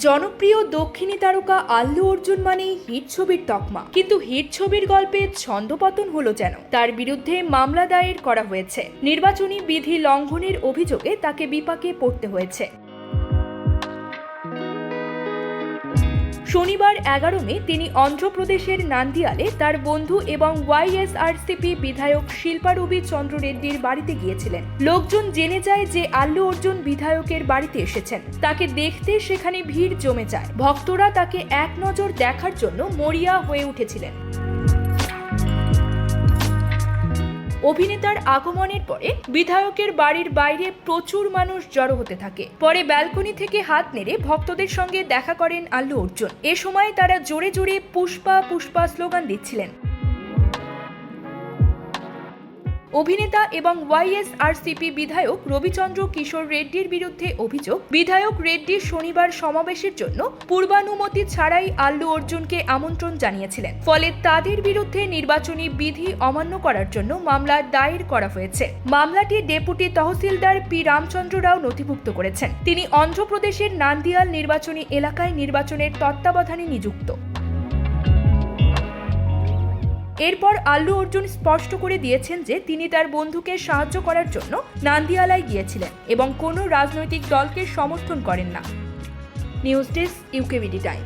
জনপ্রিয় দক্ষিণী তারকা আল্লু অর্জুন মানেই হিট ছবির তকমা। কিন্তু হিট ছবির গল্পে ছন্দপতন হলো যেন। তার বিরুদ্ধে মামলা দায়ের করা হয়েছে। নির্বাচনী বিধি লঙ্ঘনের অভিযোগে তাকে বিপাকে পড়তে হয়েছে। শনিবার এগারো মে তিনি অন্ধ্রপ্রদেশের নান্দিয়ালে তার বন্ধু এবং ওয়াইএসআরসিপি বিধায়ক শিল্পারবি চন্দ্র রেড্ডির বাড়িতে গিয়েছিলেন। লোকজন জেনে যায় যে আল্লু অর্জুন বিধায়কের বাড়িতে এসেছেন। তাকে দেখতে সেখানে ভিড় জমে যায়। ভক্তরা তাকে এক নজর দেখার জন্য মরিয়া হয়ে উঠেছিলেন। অভিনেতার আগমনের পরে বিধায়কের বাড়ির বাইরে প্রচুর মানুষ জড়ো হতে থাকে। পরে ব্যালকনি থেকে হাত নেড়ে ভক্তদের সঙ্গে দেখা করেন আল্লু অর্জুন। এ সময় তারা জোরে জোরে পুষ্পা পুষ্পা স্লোগান দিচ্ছিলেন। অভিনেতা এবং ওয়াইএসআরসিপি বিধায়ক রবিচন্দ্র কিশোর রেড্ডির বিরুদ্ধে অভিযোগ। বিধায়ক রেড্ডি শনিবার সমাবেশের জন্য পূর্বানুমতি ছাড়াই আল্লু অর্জুনকে আমন্ত্রণ জানিয়েছিলেন। ফলে তাদের বিরুদ্ধে নির্বাচনী বিধি অমান্য করার জন্য মামলা দায়ের করা হয়েছে। মামলাটি ডেপুটি তহসিলদার পি রামচন্দ্র রাও নথিভুক্ত করেছেন। তিনি অন্ধ্রপ্রদেশের নান্দিয়াল নির্বাচনী এলাকায় নির্বাচনের তত্ত্বাবধানে নিযুক্ত। এরপর আল্লু অর্জুন স্পষ্ট করে দিয়েছেন যে তিনি তার বন্ধুকে সাহায্য করার জন্য নান্দিয়ালায় গিয়েছিলেন এবং কোনো রাজনৈতিক দলকে সমর্থন করেন না। News desk UKBD time.